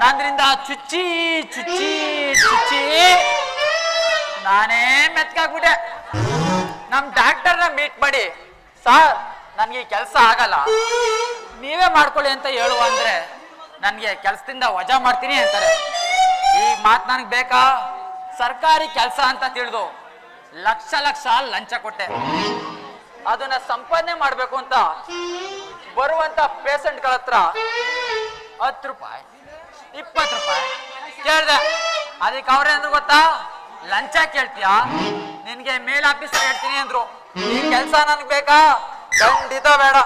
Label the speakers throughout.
Speaker 1: ನಂದ್ರಿಂದ ಚುಚ್ಚಿ ಚುಚ್ಚಿ ಚುಚ್ಚಿ. ನಾನೇ ಮೆತ್ಕಾಗ್ಬಿಟ್ಟೆ ನಮ್ ಡಾಕ್ಟರ್ನ ಮೀಟ್ ಮಾಡಿ, ಸರ್, ನನ್ಗೆ ಕೆಲಸ ಆಗಲ್ಲ. ನೀವೇ ಮಾಡ್ಕೊಳ್ಳಿ ಅಂತ ಹೇಳುವ ಅಂದ್ರೆ ನನ್ಗೆ ಕೆಲಸದಿಂದ ವಜಾ ಮಾಡ್ತೀನಿ ಅಂತಾರೆ. ಈ ಮಾತ್ ನನಗೆ ಬೇಕಾ? ಸರ್ಕಾರಿ ಕೆಲಸ ಅಂತ ತಿಳಿದು ಲಕ್ಷ ಲಕ್ಷ ಲಂಚ ಕೊಟ್ಟೆ. ಅದನ್ನ ಸಂಪಾದನೆ ಮಾಡ್ಬೇಕು ಅಂತ ಬರುವಂತ ಪೇಷಂಟ್ಗಳ ಹತ್ರ ಹತ್ತು ರೂಪಾಯಿ. ಇಪ್ಪತ್ತು ರೂಪಾಯಿ. ಕೇಳ್ದೆ. ಅದಕ್ಕೆ ಅವ್ರೆ ಗೊತ್ತಾ? ಲಂಚ ಕೇಳ್ತೀಯಾ? ನಿನ್ಗೆ ಮೇಲ್ ಆಫೀಸರ್ ಹೇಳ್ತೀನಿ ಅಂದ್ರು. ಈ ಕೆಲ್ಸ ನನ್ಗೆ ಬೇಕಾ? ಖಂಡಿತ ಬೇಡ.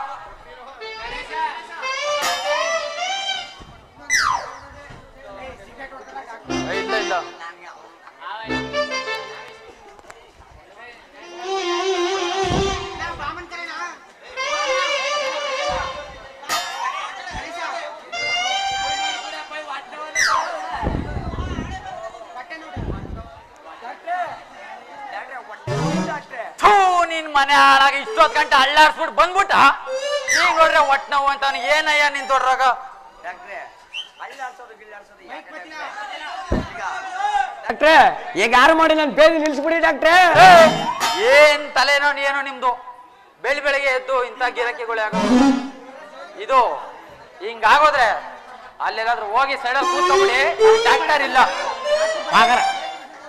Speaker 1: ಇಷ್ಟೊತ್ತು ಗಂಟೆ ಅಳ್ಳಾಡ್ಸ್ಬಿಟ್ಟು ಬಂದ್ಬಿಟ್ಟ? ಈಗ ನೋಡ್ರೆ ಒಟ್ ನೋವು ಅಂತ ಏನಯ್ಯ ನಿನ್ ತೋಡ್ರಾಗ
Speaker 2: ಡಾಕ್ಟ್ರೆ ಈಗ ಯಾರು ಮಾಡಿ ನಾನು ಬೇದಿ ನಿಲ್ಸ್ಬಿಡಿ ಡಾಕ್ಟ್ರೆ?
Speaker 1: ಏನ್ ತಲೆನೋ ಏನೋ ನಿಮ್ದು? ಬೆಳಿ ಬೆಳಿಗ್ಗೆ ಎದ್ದು ಇಂಥ ಗಿರಕಿಗಳು ಆಗೋದು ಇದು ಹಿಂಗಾಗೋದ್ರೆ ಅಲ್ಲೆಲ್ಲಾದ್ರೂ ಹೋಗಿ ಸೈಡಲ್ಲಿ ಕೂತ್ಕೊಂಡ್ಬಿಡಿ. ಡಾಕ್ಟರ್ ಇಲ್ಲ.
Speaker 2: ಹಾಗಾದ್ರೆ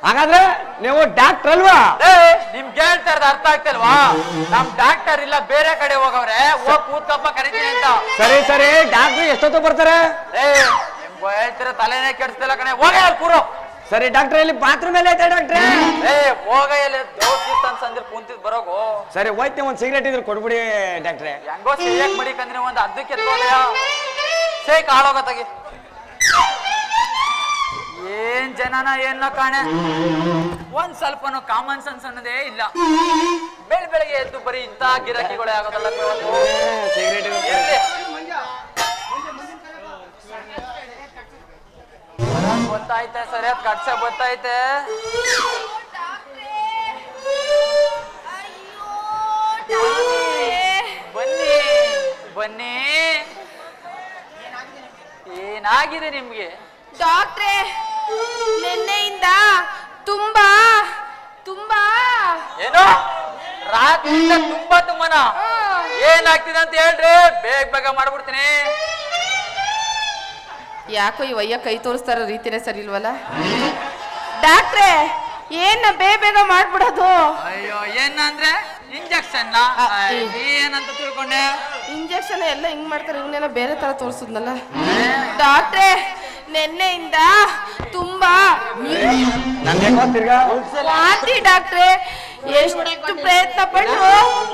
Speaker 2: ಹಾಗಾದ್ರೆ ನೀವು ಡಾಕ್ಟರ್ ಅಲ್ವಾ?
Speaker 1: ನಿಮ್ಗೆ ಹೇಳ್ತಾ ಇರೋದು ಅರ್ಥ ಆಗ್ತಿಲ್ವಾ? ನಮ್ ಡಾಕ್ಟರ್ ಇಲ್ಲ ಬೇರೆ ಕಡೆ ಹೋಗವ್ರೆ. ಹೋಗ್ ಕೂತ್ಕಪ್ಪ ಕರಿತೀನಿ ಅಂತ.
Speaker 2: ಸರಿ ಸರಿ ಡಾಕ್ಟರ್ ಎಷ್ಟೊತ್ತು ಬರ್ತಾರೆ?
Speaker 1: ಏ ನಿಮ್ಗೆ ಹೇಳ್ತಿರೋ ತಲೆನೇ ಕೆಡಿಸ್ತಿಲ್ಲ ಕಣೆ. ಹೋಗ ಅಲ್ಲಿ ಕೂರು.
Speaker 2: ಸರಿ ಡಾಕ್ಟರ್ ಇಲ್ಲಿ ಬಾತ್ರೂಮ್ ಎಲ್ಲ ಐತೆ ಡಾಕ್ಟ್ರೆ
Speaker 1: ಏ ಹೋಗ ಎಲ್ಲಿ ದೋಸ್ತಿತ್ತು ಅಂತ ಕುಂತಿದ್ ಬರೋಗು.
Speaker 2: ಸರಿ ಹೋಯ್ತು ಒಂದು ಸಿಗರೇಟ್ ಇದ್ರೆ ಕೊಡ್ಬಿಡಿ ಡಾಕ್ಟ್ರೆ
Speaker 1: ಹೆಂಗೋ ಸೇಕ್ ಮಡಿಕಂದ್ರೆ ಒಂದ್ ಅರ್ಧಕ್ಕೆ ಎತ್ಕೋದಯ ಸೇಕ್ ಹಾಳೋಗತ್ತಾಗಿ ಏನ್ ಜನನ ಏನೋ ಕಾಣೆ? ಒಂದ್ ಸ್ವಲ್ಪನು ಕಾಮನ್ ಸೆನ್ಸ್ ಅನ್ನೋದೇ ಇಲ್ಲ. ಬೆಳ್ ಬೆಳಗ್ಗೆ ಎದ್ದು ಬರೀ ಇಂಥ ಗಿರಾಕಿಗಳೇ ಆಗೋದಲ್ಲ ಗೊತ್ತಾಯ್ತ ಸರಿಯಾದ ಕಟ್ಸ ಗೊತ್ತಾಯ್ತೆ? ಬನ್ನಿ ಬನ್ನಿ. ಏನಾಗಿದೆ ನಿಮ್ಗೆ?
Speaker 3: ಡಾಕ್ಟ್ರೆ ನಿನ್ನೆಯಿಂದ ತುಂಬಾ ತುಂಬಾ.
Speaker 1: ಏನೋ? ರಾತ್ರಿಯಿಂದ ತುಂಬಾ ತುಂಬಾನ? ಏನಾಗ್ತಿದೆ ಅಂತ ಹೇಳ್ರಿ? ಬೇಗ ಬೇಗ ಮಾಡ್ಬಿಡ್ತೀನಿ.
Speaker 3: ಯಾಕೋ ಈ ವಯ್ಯ ಕೈ ತೋರಿಸ್ತಾರ ರೀತಿನೇ ಸರಿ ಇಲ್ವಲ್ಲ ಡಾಕ್ಟ್ರೆ ಏನ ಬೇಗ ಬೇಗ ಮಾಡ್ಬಿಡೋದು?
Speaker 1: ಅಯ್ಯೋ ಏನಂದ್ರೆ ಇಂಜೆಕ್ಷನ್ ಏನಂತ ತಿಳ್ಕೊಂಡೆ?
Speaker 3: ಇಂಜೆಕ್ಷನ್ ಎಲ್ಲ ಹಿಂಗ್ ಮಾಡ್ತಾರೆ? ಇವನ್ನೆಲ್ಲ ಬೇರೆ ತರ ತೋರಿಸಿದ್ನಲ್ಲ? ಡಾಕ್ಟ್ರೆ ನಿನ್ನೆಯಿಂದ ತುಂಬಾ ವಾಂತಿ ಡಾಕ್ಟ್ರೆ ಎಷ್ಟು ಪ್ರಯತ್ನ ಪಟ್ಟು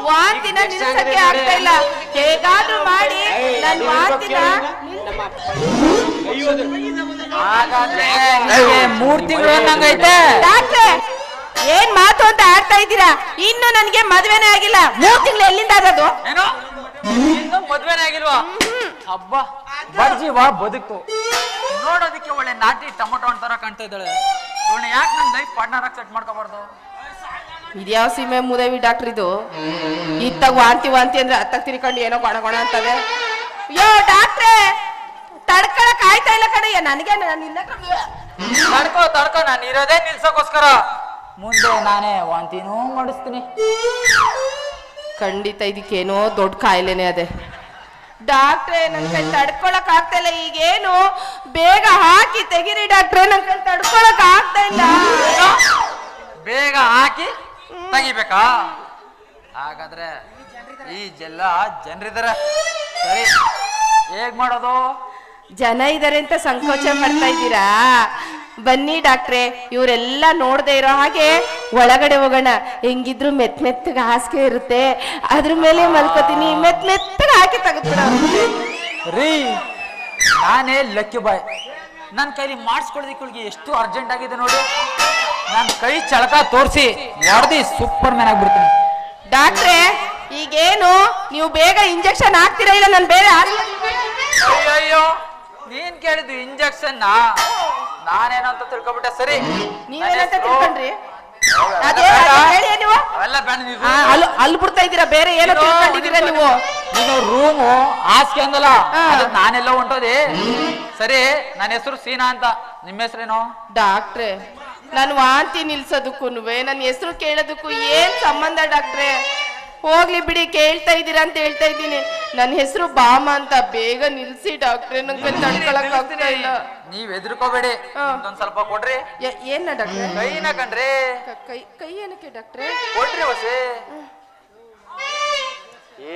Speaker 3: ವಾಂತಿನ ನಿಲ್ಸಕ್ಕೆ ಆಗ್ತಾ ಇಲ್ಲ. ಹೇಗಾದ್ರೂ ಮಾಡಿ ನನ್ ವಾಂತಿನ
Speaker 1: ಮೂರ್ ತಿಂಗಳು ಅನ್ನಂಗೈತೆ.
Speaker 3: ಡಾಕ್ಟ್ರೆ ಏನ್ ಮಾತು ಅಂತ ಆಡ್ತಾ ಇದ್ದೀರಾ? ಇನ್ನು ನನಗೆ ಮದ್ವೆನೇ ಆಗಿಲ್ಲ. ಮೂರ್ ತಿಂಗಳು ಎಲ್ಲಿಂದ ಆಗೋದು
Speaker 1: ಮದ್ವೆನೇ ಆಗಿಲ್ವಾ? ಹಬ್ಬ ಬರ್ಜೀವ ಬದುಕು ನೋಡೋದಕ್ಕೆ ಒಳ್ಳೆ ನಾಟಿ ಟೊಮೊಟೊ ತರ ಕಾಣ್ತಾ ಇದ್ದಾಳೆ. ಇವಳನ್ನ ಯಾಕೆ ನನ್ನ ಲೈಫ್ ಪಾರ್ಟ್ನರ್ ಆಗಿ ಸೆಟ್ ಮಾಡ್ಕೋಬಾರ್ದು?
Speaker 3: ಇದ್ಯಾವ ಸೀಮೆ ಮುದೇವಿ ಡಾಕ್ಟರ್ ಇದು? ಇತ್ತಾಗ ವಾಂತಿ ವಾಂತಿ ಅಂದ್ರೆ ಅತ್ತಾಗ ತಿರ್ಕೊಂಡು ಏನೋ ಗೊಣ ಅಂತವೆ. ಯೋ ಡಾಕ್ಟ್ರೆ ತಡ್ಕೊಳಕ್ ಆಯ್ತಾ ಇಲ್ಲ ಕಡೆ ನನಗೆ ನಾನು ಇಲ್ಲ
Speaker 1: ತಡ್ಕೋ ತಡ್ಕೋ ನಾನು ಇರೋದೇ ನಿಲ್ಸೋಕೋಸ್ಕರ. ಮುಂದೆ ನಾನೇ ವಾಂತಿನೂ ಮಾಡಿಸ್ತೀನಿ.
Speaker 3: ಖಂಡಿತ ಇದಕ್ಕೇನೋ ದೊಡ್ಡ ಕಾಯಿಲೆನೇ ಅದೇ. ಡಾಕ್ಟ್ರೆ ನನ್ ಕೈ ತಡ್ಕೊಳಕ್ ಆಗ್ತಾ ಇಲ್ಲ. ಈಗೇನು ಬೇಗ ಹಾಕಿ ತೆಗಿರಿ ಡಾಕ್ಟ್ರೆ ನನ್ ಕೈ ತಡ್ಕೊಳಕ್ ಆಗ್ತಾ ಇಲ್ಲ.
Speaker 1: ಬೇಗ ಹಾಕಿ ತೆಗಿಬೇಕಾ? ಹಾಗಾದ್ರೆ ಈ ಜಲ್ಲ ಜನರಿದಾರೆ. ಸರಿ ಹೇಗ್ ಮಾಡೋದು?
Speaker 3: ಜನ ಇದಾರೆ ಅಂತ ಸಂಕೋಚ ಮಾಡ್ತಾ ಇದ್ದೀರಾ? ಬನ್ನಿ ಡಾಕ್ಟ್ರೆ ಇವರೆಲ್ಲ ನೋಡದೆ ಇರೋ ಹಾಗೆ ಒಳಗಡೆ ಹೋಗೋಣ. ಹೆಂಗಿದ್ರು ಮೆತ್ ಮೆತ್ತಗೆ ಹಾಸಿಗೆ ಇರುತ್ತೆ. ಅದ್ರ ಮೇಲೆ ಮಲ್ಕೋತೀನಿ. ಮೆತ್ ಮೆತ್ತಗೆ ಹಾಕಿ ತೆಗೆದ್ಬಿಡ
Speaker 1: ರೀ ನಾನೇ ಲಕ್ಕಿ ಬಾಯ್. ನನ್ನ ಕೈಲಿ ಮಾಡಿಸ್ಕೊಳ್ಳೋದಕ್ಕೆ ಎಷ್ಟು ಅರ್ಜೆಂಟ್ ಆಗಿದೆ ನೋಡಿ. ನನ್ನ ಕೈ ಚಳಕ ತೋರಿಸಿ ಯಾರ್ದಿ ಸೂಪರ್ ಮ್ಯಾನ್ ಆಗ್ಬಿಡ್ತೀನಿ.
Speaker 3: ಡಾಕ್ಟ್ರೆ ಈಗೇನು ನೀವು ಬೇಗ ಇಂಜೆಕ್ಷನ್ ಹಾಕ್ತೀರಾ ಇಲ್ಲ ನಾನು ಬೇರೆ
Speaker 1: ಅಯ್ಯೋ ನೀನ್ ಕೇಳಿದ್ದು ಇಂಜೆಕ್ಷನ್ ನಾನೇನಂತ ಅಂತ ತಿಳ್ಕೊಬಿಟ್ಟೆ ಸರಿ.
Speaker 3: ನೀವೇನಂತ ತಿಳ್ಕೊಂಡ್ರಿ? ಅದೇ ಅದೇ ಅಲ್ಲಿ ಅಲ್ಲಿ ಬಿಡ್ತಾ ಇದ್ದೀರಾ? ಬೇರೆ ಏನೋ ತಿಳ್ಕೊಂಡಿದ್ದೀರಾ ನೀವು?
Speaker 1: ನೀನು ರೂಮು ಹಾಸಿಗೆ ಅಂದಲ್ಲ. ಅದಕ್ಕೆ ನಾನೆಲ್ಲ ಹೊಂಟೋದಿ. ಸರಿ ನನ್ನ ಹೆಸರು ಸೀನಾ ಅಂತ. ನಿಮ್ಮ ಹೆಸರೇನು?
Speaker 3: ಡಾಕ್ಟ್ರೆ ನಾನು ವಾಂತಿ ನಿಲ್ಸೋದಕ್ಕೂ ನನ್ನ ಹೆಸರು ಕೇಳೋದಕ್ಕೂ ಏನ್ ಸಂಬಂಧ ಡಾಕ್ಟ್ರೆ? ಹೋಗ್ಲಿ ಬಿಡಿ ಕೇಳ್ತಾ ಇದ್ದೀರಾ ಅಂತ ಹೇಳ್ತಾ ಇದ್ದೀನಿ. ನನ್ನ ಹೆಸರು ಬಾಮ ಅಂತ ಬೇಗ ನಿಲ್ಸಿ ಡಾಕ್ಟ್ರೆ ನಂಗೆ ತಡ್ಕೊಳಕ್ ಆಗ್ತಾ ಇಲ್ಲ.
Speaker 1: ನೀವ್ ಎದ್ರಕೋಬೇಡಿ. ಒಂದ್ ಸ್ವಲ್ಪ ಕೊಡ್ರಿ.
Speaker 3: ಏನ ಡಾಕ್ಟ್ರೆ?
Speaker 1: ಕೈನ ಕಣ್ರಿ.
Speaker 3: ಕೈ ಕೈ ಏನಕ್ಕೆ ಡಾಕ್ಟ್ರೆ?
Speaker 1: ಕೊಡ್ರಿ ಹೊಸಿ.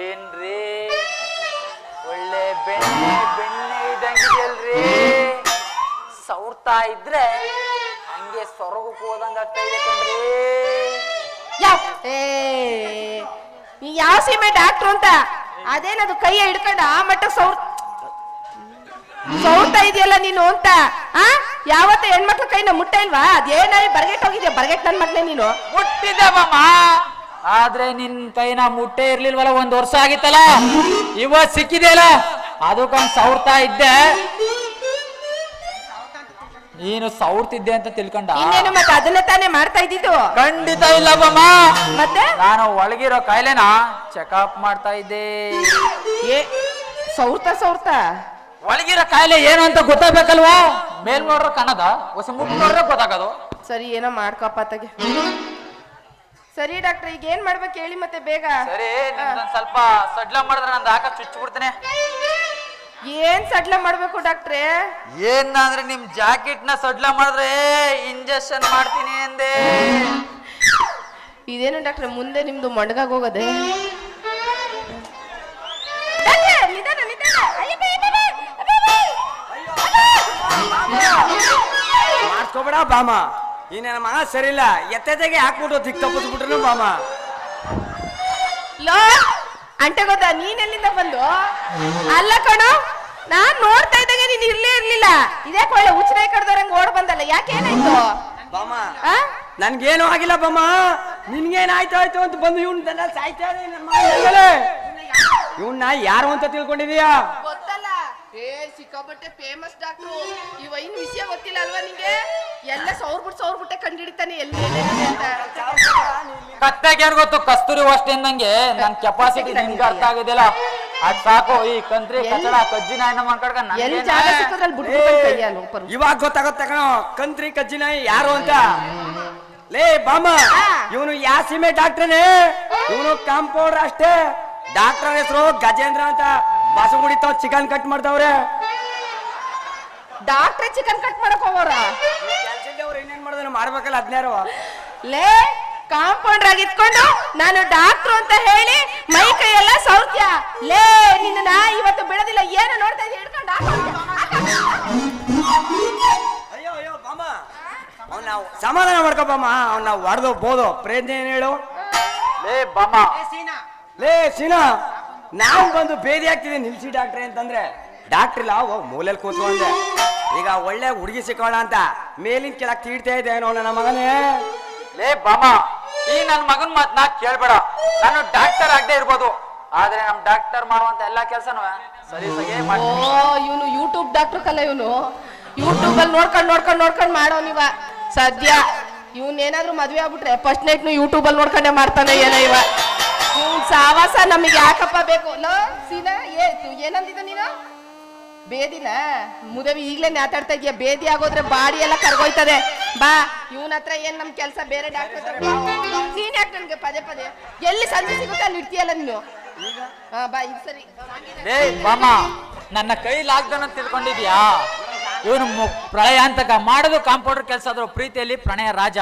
Speaker 1: ಏನ್ರಿ? ಒಳ್ಳೆ ಬೆಣ್ಣೆ ಬೆಣ್ಣೆ ಇದಂಗಿದೆಯಲ್ರಿ ಸೌರ್ತಾ ಇದ್ರೆ ಹಂಗೆ ಸೊರಗಕ್ಕೆ ಹೋದಂಗ ಆಗ್ತಾ ಇದೆ ಕಣ್ರಿ.
Speaker 3: ಯಾವ? ಏ ಯಾವ ಸೀಮೆ ಡಾಕ್ಟ್ರು ಅಂತ? ಅದೇನದು ಕೈ ಹಿಡ್ಕೊಂಡು ಆ ಮಟ್ಟ ಸೌರ್, ಸೌರ್ತಾ ಇದೆಯಲ್ಲ ನೀನು ಅಂತ? ಆ? ಯಾವತ್ತ ಹೆಣ್ಮಕ್ಳ ಕೈನ ಮುಟ್ಟ ಇಲ್ವಾ? ಅದೇನ ಬರ್ಗೆಟ್ ಹೋಗಿದ್ಯಾ? ಬರ್ಗೆಟ್ ನನ್ ಮಗ್ನೆ ನೀನು.
Speaker 1: ಮುಟ್ಟಿದ್ದೆ ಆದ್ರೆ ನಿನ್ ಕೈನ ಮುಟ್ಟೆ ಇರ್ಲಿಲ್ವಲ್ಲ? ಒಂದ್ ವರ್ಷ ಆಗಿತ್ತಲ್ಲ? ಇವತ್ ಸಿಕ್ಕಿದೆಯಲ್ಲ? ಅದಕ್ಕೊಂದ್ ಸೌರ್ತಾ ಇದ್ದೆ. ನೀನು ಸೌರ್ತಿದ್ದೆ ಅಂತ ತಿಳ್ಕೊಂಡ?
Speaker 3: ಇನ್ನೇನು ಮತ್ತೆ ಅದನ್ನ ತಾನೇ ಮಾಡ್ತಾ ಇದ್ದಿದ್ದು?
Speaker 1: ಖಂಡಿತ ಇಲ್ಲ ಬಮ್ಮ
Speaker 3: ಮತ್ತೆ?
Speaker 1: ನಾನು ಒಳಗಿರೋ ಕಾಯಿಲೆನ ಚೆಕಪ್ ಮಾಡ್ತಾ ಇದ್ದೆ.
Speaker 3: ಏ ಸೌರ್ತ ಸೌರ್ತಾ.
Speaker 1: ಒಳಗಿರೋ ಕಾಯಿಲೆ ಏನು ಅಂತ ಗೊತ್ತಾಗ್ಬೇಕಲ್ವಾ? ಮೇಲ್ ನೋಡ್ರ ಕಣದ ಹೊಸ ಮುಖ ನೋಡ್ರೆ ಗೊತ್ತಾಗೋದು.
Speaker 3: ಸರಿ ಏನೋ ಮಾಡ್ಕಪ್ಪ ತಗೆ ಸರಿ ಡಾಕ್ಟರ್ ಈಗ ಏನ್ ಮಾಡ್ಬೇಕು ಹೇಳಿ ಮತ್ತೆ ಬೇಗ?
Speaker 1: ಸರಿ ನಿಮ್ದೊಂದ್ ಸ್ವಲ್ಪ ಸಡ್ಲ ಮಾಡಿದ್ರೆ ನಂದು ಹಾಕ ಚುಚ್ಚಿ ಬಿಡ್ತೇನೆ
Speaker 3: ಏನ್ ಸಡ್ಲ ಮಾಡ್ಬೇಕು ಡಾಕ್ಟ್ರೆ?
Speaker 1: ಏನಂದ್ರೆ ನಿಮ್ ಜಾಕೆಟ್ನ ಸಡ್ಲ ಮಾಡಿದ್ರೆ ಇಂಜೆಕ್ಷನ್ ಮಾಡ್ತೀನಿ ಅಂದೆ.
Speaker 3: ಇದೇನು ಡಾಕ್ಟ್ರೆ ಮುಂದೆ ನಿಮ್ದು ಮೊಂಡಗಾಗ ಹೋಗದೆ? ಡಾಕ್ಟ್ರೆ, ನಿಧಾನ, ನಿಧಾನ. ಅಯ್ಯಪ್ಪ, ನಿಧಾನ.
Speaker 2: ಮಾಡ್ಕೋಬೇಡ ಬಾಮ. ಈ ನನ್ನ ಮಗ ಸರಿಯಿಲ್ಲ. ಎತ್ತೆತೆಗೆ ಹಾಕ್ಬಿಟ್ಟು ದಿಕ್ ತಪ್ಪಿಸ್ಬಿಟ್ರು ಬಾಮ.
Speaker 3: ಲೋ ಅಂಟೆ ಗೊತ್ತಾ? ನೀನೆಲ್ಲಿಂದ ಬಂದು? ಅಲ್ಲ ಕಣೋ ನಾನ್ ನೋಡ್ತಾ ಇದ್ದಾಗ ನೀನ್ ಇರ್ಲೇ ಇರ್ಲಿಲ್ಲ. ಇದೇ ಕೊಳ್ಳೆ ಉಚ್ಚನೆ ಕಡ್ದವ್ರಂಗ್ ಓಡ್ ಬಂದಲ್ಲ? ಯಾಕೆ ಏನಾಯ್ತು?
Speaker 2: ಬಾಮ
Speaker 3: ಆ?
Speaker 2: ನನ್ಗೇನು ಆಗಿಲ್ಲ ಬಾಮ ನಿನ್ಗೇನಾಯ್ತು ಆಯ್ತು ಅಂತ ಬಂದು ಇವ್ನ ಸಾಯ್ತಾ ನಾ ಯಾರು ಅಂತ ತಿಳ್ಕೊಂಡಿದೀಯಾ?
Speaker 3: ಏ ಸಿಕ್ಕಾಪಟ್ಟೆ ಫೇಮಸ್ ಡಾಕ್ಟ್ರು ಈ ವೈನ್ ವಿಷಯ ಗೊತ್ತಿಲ್ಲ ಅಲ್ವಾ ನಿಂಗೆ? ಎಲ್ಲ ಸೌರ್ ಬಿಟ್ಟು ಸೌರ್ ಬಿಟ್ಟೆ ಕಂಡಿಡಿತಾನೆ ಎಲ್ಲಿ ಅಂತ.
Speaker 1: ಕತ್ತೆಗೆ ಏನ್ ಗೊತ್ತು? ಕಸ್ತೂರಿ ವಾಸ್ಟ್ ಎಂದಂಗೆ ನನ್ ಕೆಪಾಸಿಟಿ ನಿಮ್ಗೆ ಅರ್ಥ ಆಗೋದಿಲ್ಲ. ಅದ್ ಸಾಕು ಈ ಕಂತ್ರಿ ಕಚಡ ಕಜ್ಜಿ ನಾಯಿನ ಮಾಡ್ಕಡ್ಕ
Speaker 3: ಎಲ್ಲಿ ಜಾಗ ಸಿಕ್ಕದ್ರಲ್ಲಿ ಬಿಟ್ಬಿಟ್ಟು ಕೈಯ ಲೋಪರು
Speaker 2: ಇವಾಗ ಗೊತ್ತಾಗುತ್ತೆ ಕಣೋ ಕಂತ್ರಿ ಕಜ್ಜಿನಾಯಿ ಯಾರು ಅಂತ? ಲೇ ಬಾಮ. ಇವನು ಯಾ ಸೀಮೆ ಡಾಕ್ಟ್ರನೇ ಇವನು ಕಾಂಪೌಂಡರ್ ಅಷ್ಟೇ. ಡಾಕ್ಟರ್ ಹೆಸರು ಗಜೇಂದ್ರ ಅಂತ. ಬಸು ಕುಡಿತಾವ್ ಚಿಕನ್ ಕಟ್ ಮಾಡ್ತಾವ್ರೆ
Speaker 3: ಡಾಕ್ಟ್ರೆ ಚಿಕನ್ ಕಟ್ ಮಾಡಕ್ ಹೋಗೋರ?
Speaker 2: ಕೆಲ್ಸದವ್ರು ಏನೇನ್ ಮಾಡಿದ್ರು? ಮಾಡ್ಬೇಕಲ್ಲ ಹದಿನಾರು
Speaker 3: ಲೇ ಕಾಂಪೌಂಡರ್ ಆಗಿ ಇಟ್ಕೊಂಡು ನಾನು ಡಾಕ್ಟ್ರು ಅಂತ ಹೇಳಿ ಮೈ ಕೈ ಎಲ್ಲ ಸೌಖ್ಯ ಲೇ ನಿನ್ನ ನಾ ಇವತ್ತು ಬಿಡೋದಿಲ್ಲ. ಏನು ನೋಡ್ತಾ ಇದ್ದೀನಿ ಹಿಡ್ಕೊಂಡು
Speaker 2: ಅಯ್ಯೋ ಅಯ್ಯೋ ಬಾಮ. ಅವ್ನ ನಾವು ಸಮಾಧಾನ ಮಾಡ್ಕೋ ಬಾಮ. ಅವ್ನ ನಾವು ಹೊಡೆದು ಬೋದು. ಪ್ರಯತ್ನ ಏನು ಹೇಳು?
Speaker 1: ಲೇ ಬಮ್ಮ
Speaker 2: ಲೇ ಸೀನಾ. ನಾವು ಬಂದು ಬೇದಿ ಆಗ್ತಿದೆ ನಿಲ್ಸಿ ಡಾಕ್ಟ್ರೆ ಅಂತಂದ್ರೆ. ಡಾಕ್ಟ್ರ್ ಇಲ್ಲ ಮೂಲೆಲ್ ಮೂಲೆಯಲ್ಲಿ ಕೂತ್ಕೊಂಡೆ ಈಗ ಒಳ್ಳೆ ಹುಡುಗಿ ಸಿಕ್ಕೋಣ ಅಂತ ಮೇಲಿನ ಕೆಳಗ್ ತೀಡ್ತಾ ಇದೆ ಏನೋ ನನ್ನ ಮಗನೇ.
Speaker 1: ಲೇ ಬಾಬಾ ಈ ನನ್ನ ಮಗನ್ ಮಾತ್ ನಾ ಕೇಳ್ಬೇಡ. ನಾನು ಡಾಕ್ಟರ್ ಆಗದೆ ಇರ್ಬೋದು. ಆದ್ರೆ ನಮ್ ಡಾಕ್ಟರ್ ಮಾಡುವಂತ ಎಲ್ಲಾ ಕೆಲ್ಸನೂ ಸರಿ ಸಗೆ
Speaker 3: ಓ ಇವನು ಯೂಟ್ಯೂಬ್ ಡಾಕ್ಟರ್ ಕಲ್ಲ ಇವನು. ಯೂಟ್ಯೂಬ್ ಅಲ್ಲಿ ನೋಡ್ಕೊಂಡು ನೋಡ್ಕೊಂಡು ನೋಡ್ಕೊಂಡು ಮಾಡೋ ನೀವ. ಸದ್ಯ. ಇವನ್ ಏನಾದ್ರೂ ಮದ್ವೆ ಆಗ್ಬಿಟ್ರೆ ಫಸ್ಟ್ ನೈಟ್ ಯೂಟ್ಯೂಬ್ ಅಲ್ಲಿ ನೋಡ್ಕೊಂಡೆ ಮಾಡ್ತಾನೆ ಏನೋ ಇವ. ಸಾವಾಸ ನಮಗೆ ಯಾಕಪ್ಪ ಬೇಕು? ಲೋ, ಸೀನಾ, ಏ ಏನಂದಿದ ನೀನು? ಬೇದಿನ? ಮುದವಿ ಈಗ್ಲೇ ಮಾತಾಡ್ತಾ ಇದೀಯ? ಬೇದಿ ಆಗೋದ್ರೆ ಬಾಡಿ ಎಲ್ಲ ಕರ್ಗೋಯ್ತದೆ. ಬಾ, ಇವನ ಹತ್ರ ಏನ್ ನಮ್ ಕೆಲಸ? ಬೇರೆ ಡಾಕ್ಟರ್ ನೀನ್ ಯಾಕೆ ನನ್ಗೆ ಪದೇ ಪದೇ? ಎಲ್ಲಿ ಸಂಜೆ ಸಿಗುತ್ತೆ? ಅಲ್ಲಿ ಇಡ್ತೀಯಲ್ಲ ನೀನು? ಹಾ, ಬಾ, ಇದು ಸರಿ.
Speaker 1: ಲೇ, ಬಮ್ಮ, ನನ್ನ ಕೈಲಾಗ್ದನ ತಿಳ್ಕೊಂಡಿದ್ಯಾ? ಇವನು ಪ್ರಳಯ ಅಂತಕ ಮಾಡೋದು ಕಾಂಪೌಂಡರ್ ಕೆಲಸ ಆದ್ರೂ ಪ್ರೀತಿಯಲ್ಲಿ ಪ್ರಣಯ ರಾಜ.